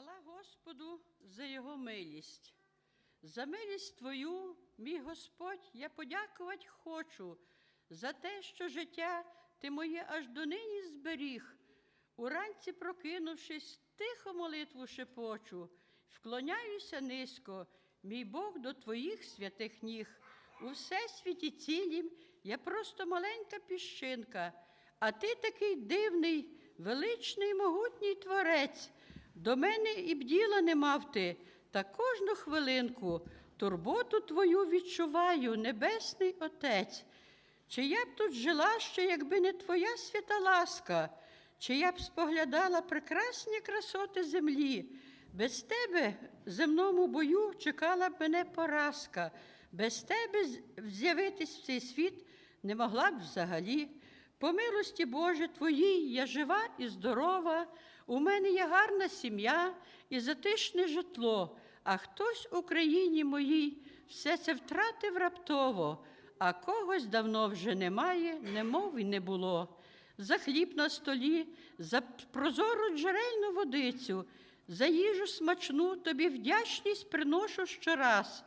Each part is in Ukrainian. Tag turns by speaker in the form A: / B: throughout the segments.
A: Хвала Господу за Його милість. За милість Твою, мій Господь, я подякувати хочу за те, що життя Ти моє аж донині зберіг. Уранці, прокинувшись, тихо молитву шепочу, вклоняюся низько, мій Бог до Твоїх святих ніг. У всесвіті цілім я просто маленька піщинка, а ти такий дивний, величний, могутній творець. До мене і б діла не мав ти, та кожну хвилинку турботу твою відчуваю, Небесний Отець. Чи я б тут жила ще, якби не твоя свята ласка, чи я б споглядала прекрасні красоти землі, без тебе в земному бою чекала б мене поразка, без тебе з'явитись в цей світ не могла б взагалі. По милості Боже Твоїй я жива і здорова, у мене є гарна сім'я і затишне житло, а хтось в Україні моїй все це втратив раптово, а когось давно вже немає, немов і не було. За хліб на столі, за прозору джерельну водицю, за їжу смачну тобі вдячність приношу щораз.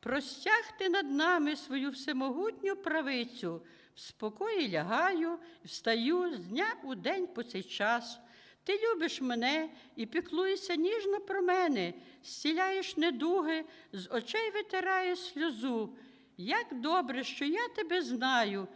A: Простягти над нами свою всемогутню правицю, в спокої лягаю, встаю з дня у день по цей час. Ти любиш мене і піклуєшся ніжно про мене, зціляєш недуги, з очей витираєш сльозу. Як добре, що я тебе знаю,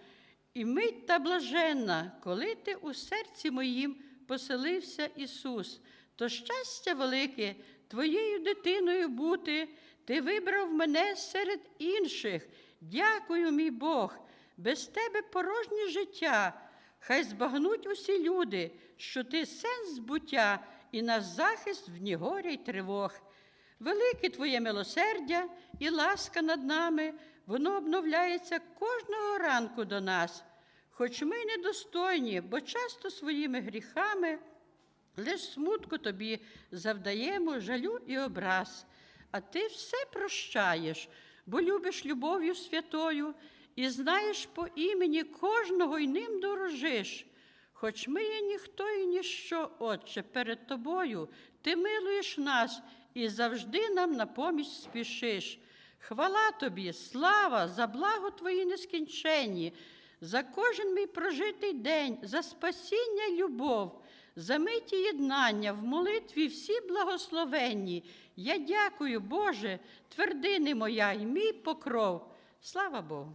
A: і мить та блаженна, коли ти у серці моїм поселився Ісус, то щастя велике твоєю дитиною бути, ти вибрав мене серед інших. Дякую, мій Бог, без тебе порожнє життя. Хай збагнуть усі люди, що ти сенс збуття і наш захист в дні горя й тривог. Велике Твоє милосердя і ласка над нами, воно обновляється кожного ранку до нас. Хоч ми недостойні, бо часто своїми гріхами лиш смутку тобі завдаємо жалю і образ. А ти все прощаєш, бо любиш любов'ю святою і знаєш по імені кожного й ним дорожиш. Хоч ми є ніхто і ніщо, Отче, перед тобою, ти милуєш нас і завжди нам на поміч спішиш. Хвала тобі, слава за благо твої нескінченні, за кожен мій прожитий день, за спасіння й любов, за миті єднання в молитві всі благословенні. Я дякую, Боже, твердини моя й мій покров. Слава Богу.